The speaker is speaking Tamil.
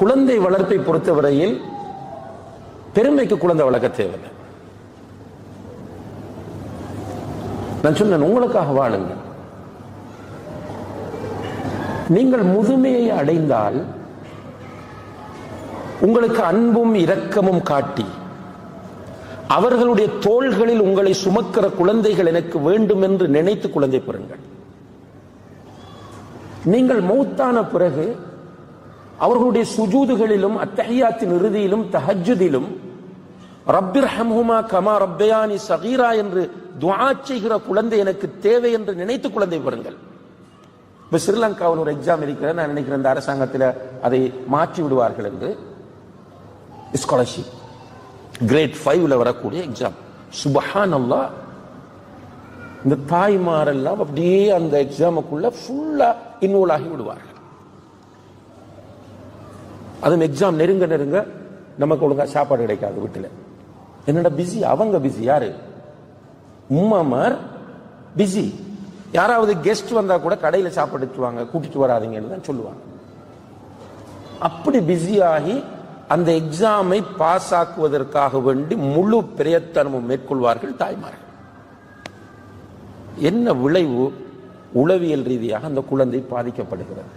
குழந்தை வளர்ப்பை பொறுத்தவரையில் பெருமைக்கு குழந்தை வளர்க்க தேவையில்லை. நான் சொன்னேன் உங்களுக்காக வாழுங்க நீங்கள் முதுமையை அடைந்தால் உங்களுக்கு அன்பும் இரக்கமும் காட்டி அவர்களுடைய தோள்களில் உங்களை சுமக்கிற குழந்தைகள் எனக்கு வேண்டும் என்று நினைத்து குழந்தை பெறுங்கள். நீங்கள் மௌத்தான பிறகு அவர்களுடைய சுஜூதுகளிலும் அத்தஹியாத்தின் இறுதியிலும் தஹஜுதிலும் ரப்பிர் ஹம்ஹுமா கமா ரப்பயானி சகீரா என்று துவா செய்கிற குழந்தை எனக்கு தேவை என்று நினைத்து குழந்தை பெறுங்கள். இப்ப ஸ்ரீலங்காவில் ஒரு எக்ஸாம் இருக்கிற நான் நினைக்கிறேன் இந்த அரசாங்கத்தில் அதை மாற்றி விடுவார்கள் என்று. ஸ்காலர்ஷிப் கிரேட் ஃபைவ்ல வரக்கூடிய எக்ஸாம் சுபஹான் இந்த தாய்மாரெல்லாம் அப்படியே அந்த எக்ஸாமுக்குள்ள ஃபுல்லா இன்வால்வ் ஆகி விடுவார்கள். அதுவும் எக்ஸாம் நெருங்க நெருங்க நமக்கு ஒழுங்கா சாப்பாடு கிடைக்காது வீட்டில். என்னடா பிஸி அவங்க பிஸி யாரு? உம்மாமார் பிஸி யாராவது கெஸ்ட் வந்தா கூட கடையில் சாப்பிடுவாங்க கூட்டிட்டு வராதிங்கன்னு தான் சொல்லுவாங்க. அப்படி பிஸியாகி அந்த எக்ஸாமை பாஸ் ஆக்குவதற்காக வேண்டி முழு பிரயத்தனமும் மேற்கொள்வார்கள் தாய்மார்கள். என்ன விளைவு உளவியல் ரீதியாக அந்த குழந்தை பாதிக்கப்படுகிறது?